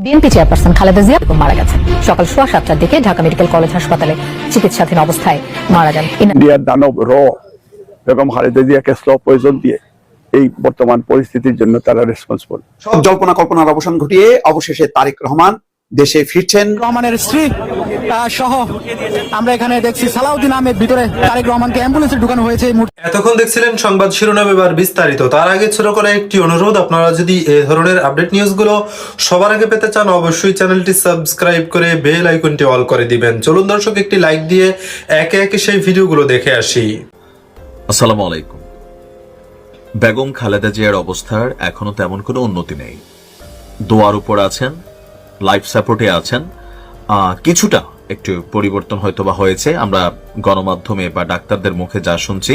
BNP chairperson Khaleda Zia মারা গেছেন। সকাল সোয়া সাতটার দিকে ঢাকা মেডিকেল কলেজ হাসপাতালে চিকিৎসাধীন অবস্থায় মারা যান ইনা- ইন্ডিয়ার দানব র বেগম খালেদা জিয়াকে স্লো পয়জন দিয়ে এই বর্তমান পরিস্থিতির জন্য তারা রেসপন্সিবল সব জল্পনা কল্পনার অবসান ঘটিয়ে অবশেষে তারেক রহমান দেশে ফিরছেন। রহমানের স্ত্রী সহ আমরা এখানে দেখছি সালাউদ্দিন আহমেদ ভিতরে তারেক রহমানকে অ্যাম্বুলেন্সে ঢুকানো হয়েছে এই মুহূর্তে। এতক্ষণ দেখছিলেন সংবাদ শিরোনাম এবার বিস্তারিত। তার আগে ছোট করে একটি অনুরোধ আপনারা যদি এ ধরনের আপডেট নিউজগুলো সবার আগে পেতে চান অবশ্যই চ্যানেলটি সাবস্ক্রাইব করে বেল আইকনটি অল করে দিবেন। চলুন দর্শক একটি লাইক দিয়ে একে একে সেই ভিডিওগুলো দেখে আসি। আসসালামু আলাইকুম। বেগম খালেদা জিয়ার অবস্থার এখনও তেমন কোনো উন্নতি নেই। দোয়ার উপর আছেন লাইফ সাপোর্টে আছেন। কিছুটা একটু পরিবর্তন হয়তো বা হয়েছে। আমরা গণমাধ্যমে বা ডাক্তারদের মুখে যা শুনছি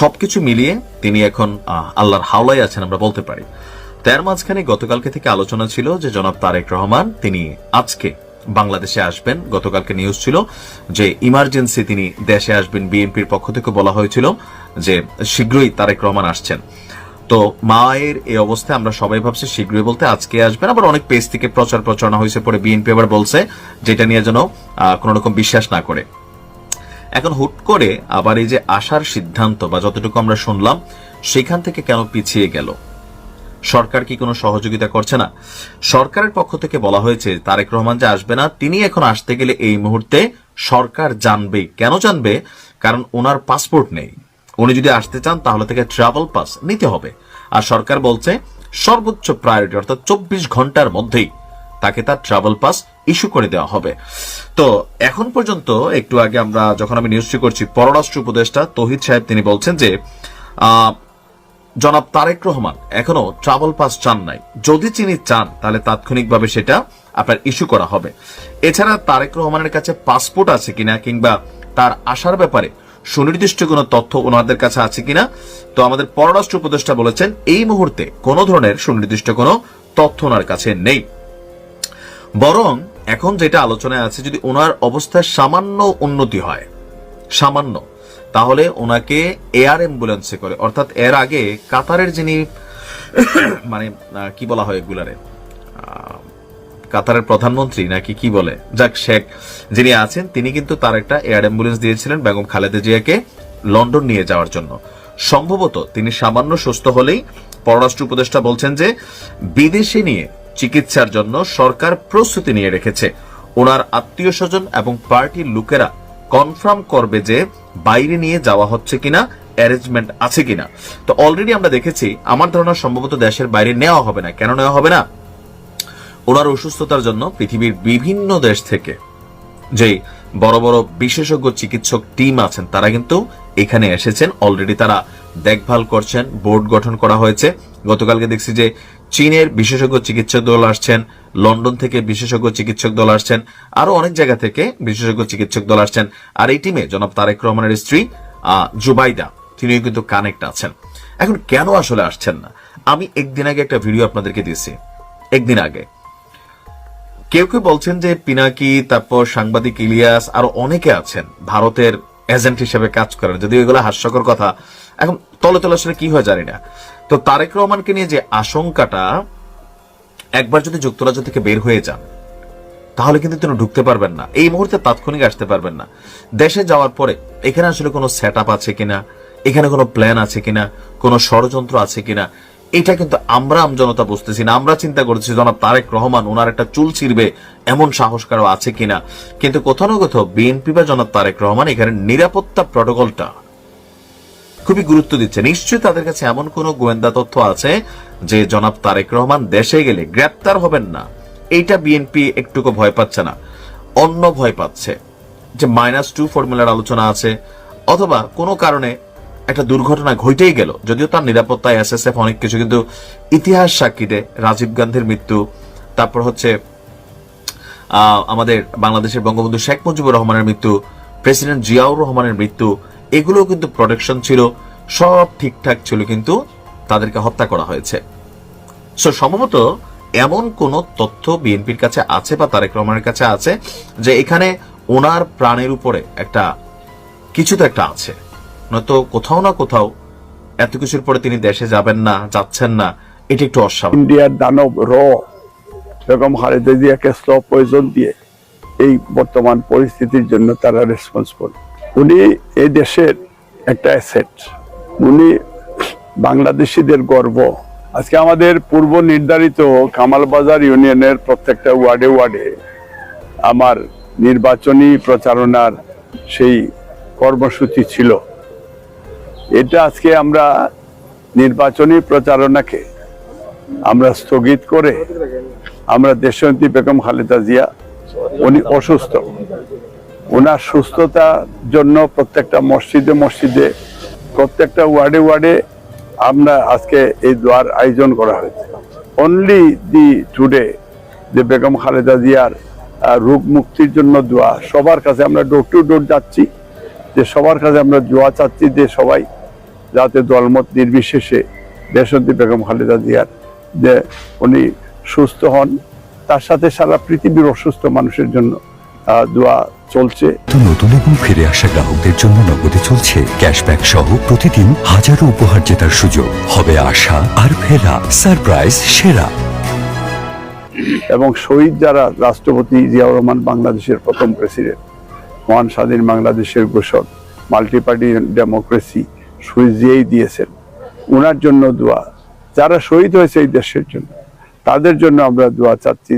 সবকিছু মিলিয়ে তিনি এখন আল্লাহর হাওলায় আছেন আমরা বলতে পারি। তার মাঝখানে গতকালকে থেকে আলোচনা ছিল যে জনাব তারেক রহমান, তিনি আজকে বাংলাদেশে আসবেন। গতকালকে নিউজ ছিল যে ইমার্জেন্সি তিনি দেশে আসবেন। বিএনপির পক্ষ থেকে বলা হয়েছিল যে শীঘ্রই তারেক রহমান আসছেন। তো মায়ের এই অবস্থায় আমরা সবাই ভাবছি শীঘ্রই বলতে আজকে আসবেন। আবার অনেক পেজ থেকে প্রচার প্রচারণা হয়েছে পরে বিএনপি আবার বলছে যেটা নিয়ে যেন কোনো রকম বিশ্বাস না করে। এখন হুট করে আবার এই যে আসার সিদ্ধান্ত বা যতটুকু আমরা শুনলাম, সেখান থেকে কেন পিছিয়ে গেল? সরকার কি কোনো সহযোগিতা করছে না? সরকারের পক্ষ থেকে বলা হয়েছে, তারেক রহমান যে আসবে না, তিনি এখন আসতে গেলে এই মুহূর্তে সরকার জানবে। কেন জানবে? কারণ ওনার পাসপোর্ট নেই। উনি যদি আসতে চান, তাহলে থেকে ট্রাভেল পাস নিতে হবে। আর সরকার বলছে, সর্বোচ্চ প্রায়োরিটি অর্থাৎ চব্বিশ ঘণ্টার মধ্যেই তাকে তার ট্রাভেল পাস ইস্যু করে দেওয়া হবে। তো এখন পর্যন্ত একটু আগে আমরা যখন আমি নিউজটি করছি, পররাষ্ট্র উপদেষ্টা তহিদ সাহেব তিনি বলছেন যে জনাব তারেক রহমান এখনও ট্রাভেল পাস চান নাই। যদি তিনি চান, তাহলে তাৎক্ষণিকভাবে সেটা আপনার ইস্যু করা হবে। এছাড়া তারেক রহমানের কাছে পাসপোর্ট আছে কিনা কিংবা তার আসার ব্যাপারে সুনির্দিষ্ট কোনো তথ্য ওনাদের কাছে আছে কিনা? তো আমাদের পররাষ্ট্র উপদেষ্টা বলেছেন, এই মুহূর্তে কোনো ধরনের সুনির্দিষ্ট কোনো তথ্য ওনার কাছে নেই। বরং এখন যেটা আলোচনায় আছে, যদি ওনার অবস্থায় সামান্য উন্নতি হয়, সামান্য, তাহলে ওনাকে এয়ার অ্যাম্বুলেন্সে করে, অর্থাৎ এর আগে কাতারের যিনি মানে কি বলা হয় এগুলারে কাতারের প্রধানমন্ত্রী নাকি কি বলে? যাক, শেখ যিনি আছেন, তিনি কিন্তু তার একটা এয়ার অ্যাম্বুলেন্স দিয়েছিলেন বেগম খালেদা জিয়াকে লন্ডন নিয়ে যাওয়ার জন্য। সম্ভবত তিনি সামান্য সুস্থ হলেই পররাষ্ট্র উপদেষ্টা বলছেন যে, বিদেশে নিয়ে চিকিৎসার জন্য সরকার প্রস্তুতি নিয়ে রেখেছে। ওনার আত্মীয় স্বজন এবং পার্টির লোকেরা কনফার্ম করবে যে বাইরে নিয়ে যাওয়া হচ্ছে কিনা, অ্যারেঞ্জমেন্ট আছে কিনা। তো অলরেডি আমরা দেখেছি, আমার ধারণা সম্ভবত দেশের বাইরে নেওয়া হবে না। কেন নেওয়া হবে না? ওনার অসুস্থতার জন্য পৃথিবীর বিভিন্ন দেশ থেকে যে বড় বড় বিশেষজ্ঞ চিকিৎসক টিম আছেন, তারা কিন্তু এখানে এসেছেন। অলরেডি তারা দেখভাল করছেন, বোর্ড গঠন করা হয়েছে। গতকালকে দেখছি যে চীনের বিশেষজ্ঞ চিকিৎসক দল আসছেন, লন্ডন থেকে বিশেষজ্ঞ চিকিৎসক দল আসছেন, আরও অনেক জায়গা থেকে বিশেষজ্ঞ চিকিৎসক দল আসছেন। আর এই টিমে জনাব তারেক রহমানের স্ত্রী জুবাইদা, তিনিও কিন্তু কানেক্ট আছেন। এখন কেন আসলে আসছেন না? আমি একদিন আগে একটা ভিডিও আপনাদেরকে দিয়েছি। একদিন আগে। কেউ কেউ বলছেন যে পিনাকি, তারপর সাংবাদিক ইলিয়াস, আরও অনেকে আছেন ভারতের এজেন্ট হিসেবে কাজ করেন। যদিও এগুলো হাস্যকর কথা, এখন তলে তলে আসলে কি হয় জানি না। তো তারেক রহমানকে নিয়ে যে আশঙ্কাটা, একবার যদি যুক্তরাজ্য থেকে বের হয়ে যান, তাহলে কিন্তু তিনি ঢুকতে পারবেন না। এই মুহূর্তে তাৎক্ষণিক আসতে পারবেন না। দেশে যাওয়ার পরে, এখানে আসলে কোনো সেট আছে কিনা? এখানে কোনো প্ল্যান আছে কিনা? কোনো ষড়যন্ত্র আছে কিনা? এটা কিন্তু আমরা আমজনতা বুঝতেছি না, আমরা চিন্তা করতেছি, জনাব তারেক রহমান ওনার একটা চুল ছিড়বে এমন সাহস কারও আছে কিনা। কিন্তু কোথাও না কোথাও বিএনপি বা জনাব তারেক রহমান এখানে নিরাপত্তা প্রটোকলটা খুবই গুরুত্ব দিচ্ছে। নিশ্চয়ই তাদের কাছে এমন কোন গোয়েন্দা তথ্য আছে যে জনাব তারেক রহমান দেশে গেলে গ্রেপ্তার হবেন না। এইটা বিএনপি একটুকু ভয় পাচ্ছে না। অন্য ভয় পাচ্ছে যে মাইনাস টু ফর্মুলার আলোচনা আছে, অথবা কোনো কারণে একটা দুর্ঘটনা ঘটেই গেল। যদিও তার নিরাপত্তায় এস এস এসএসএফ অনেক কিছু, কিন্তু ইতিহাস সাক্ষী দেয় রাজীব গান্ধীর মৃত্যু, তারপর হচ্ছে আমাদের বাংলাদেশের বঙ্গবন্ধু শেখ মুজিবুর রহমানের মৃত্যু, প্রেসিডেন্ট জিয়াউর রহমানের মৃত্যু এগুলো কিন্তু প্রোটেকশন ছিল, সব ঠিকঠাক ছিল, কিন্তু তাদেরকে হত্যা করা হয়েছে। সো সম্ভবত এমন কোন তথ্য বিএনপির কাছে আছে বা তারেক রহমানের কাছে আছে যে এখানে ওনার প্রাণের উপরে একটা কিছু তো একটা আছে। নয়তো কোথাও না কোথাও এত কিছুর পরে তিনি দেশে যাবেন না, যাচ্ছেন না, এটি একটু অস্বাভাবিক। ইন্ডিয়ার দানব র বেগম খালেদা জিয়াকে স্ল পয়জন দিয়ে এই বর্তমান পরিস্থিতির জন্য তারা রেসপন্সিবল উনি এই দেশের একটা অ্যাসেট উনি বাংলাদেশিদের গর্ব। আজকে আমাদের পূর্ব নির্ধারিত কামালবাজার ইউনিয়নের প্রত্যেকটা ওয়ার্ডে ওয়ার্ডে আমার নির্বাচনী প্রচারণার সেই কর্মসূচি ছিল। এটা আজকে আমরা নির্বাচনী প্রচারণাকে আমরা স্থগিত করে আমরা দেশন্তী বেগম খালেদা জিয়া, উনি অসুস্থ। ওনার সুস্থতার জন্য প্রত্যেকটা মসজিদে মসজিদে, প্রত্যেকটা ওয়ার্ডে ওয়ার্ডে আমরা আজকে এই দোয়ার আয়োজন করা হয়েছে। অনলি দি টুডে যে বেগম খালেদা জিয়ার রোগ মুক্তির জন্য দোয়া, সবার কাছে আমরা ডোর টু ডোর যাচ্ছি, যে সবার কাছে আমরা দোয়া চাচ্ছি যে সবাই যাতে দলমত নির্বিশেষে দেশন্তী বেগম খালেদা জিয়ার যে উনি সুস্থ হন তার সাথে সারা পৃথিবীর অসুস্থ মানুষের জন্য দোয়া চলছে। নতুন এবং ফিরে আসা গ্রাহকদের জন্য নগদে চলছে ক্যাশব্যাক সহ প্রতিদিন হাজারো উপহার জেতার সুযোগ। হবে আশা আর ফেরা সারপ্রাইজ সেরা। এবং শহীদ যারা রাষ্ট্রপতি জিয়াউর রহমান বাংলাদেশের প্রথম প্রেসিডেন্ট মহান স্বাধীন বাংলাদেশের ঘোষক মাল্টি পার্টি ডেমোক্রেসি সুইজিয়েই দিয়েছেন। ওনার জন্য দোয়া। যারা শহীদ হয়েছে এই দেশের জন্য, তাদের জন্য আমরা দোয়া চাচ্ছি।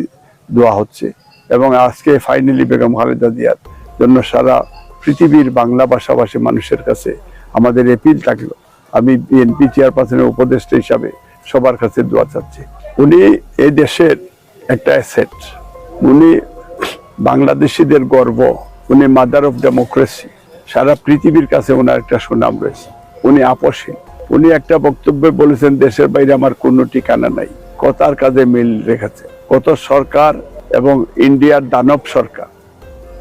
দোয়া হচ্ছে। এবং আজকে ফাইনালি বেগম খালেদা জিয়ার জন্য সারা পৃথিবীর বাংলা ভাষাভাষী মানুষের কাছে আমাদের এপিল থাকল আমি বিএনপি চেয়ারপারসনের উপদেষ্টা হিসাবে সবার কাছে দোয়া চাচ্ছি। উনি এই দেশের একটা অ্যাসেট উনি বাংলাদেশিদের গর্ব। উনি মাদার অফ ডেমোক্রেসি সারা পৃথিবীর কাছে ওনার একটা সুনাম রয়েছে। উনি আপসীন উনি একটা বক্তব্যে বলেছেন, দেশের বাইরে আমার কোনো ঠিকানা নাই। কথার কাজে মিল রেখেছে। কত সরকার এবং ইন্ডিয়ার দানব সরকার।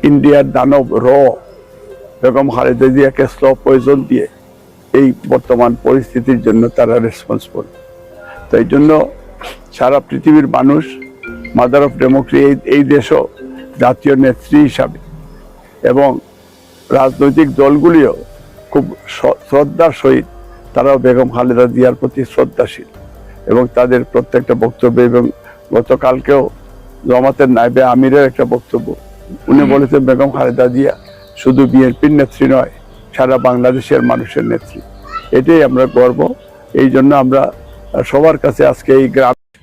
ইন্ডিয়ার দানব র বেগম খালেদা জিয়াকে স্ল পয়জন দিয়ে এই বর্তমান পরিস্থিতির জন্য তারা রেসপন্সিবল তাই জন্য সারা পৃথিবীর মানুষ মাদার অফ ডেমোক্রেসি এই এই দেশও জাতীয় নেত্রী হিসাবে এবং রাজনৈতিক দলগুলিও খুব শ্রদ্ধার সহিত তারাও বেগম খালেদা জিয়ার প্রতি শ্রদ্ধাশীল এবং তাদের প্রত্যেকটা বক্তব্য এবং গতকালকেও জমাতের নাইবে আমিরের একটা বক্তব্য। উনি বলেছেন বেগম খালেদা জিয়া শুধু বিএনপির নেত্রী নয় সারা বাংলাদেশের মানুষের নেত্রী। এটাই আমরা গর্ব। এই জন্য আমরা সবার কাছে আজকে এই গ্রাম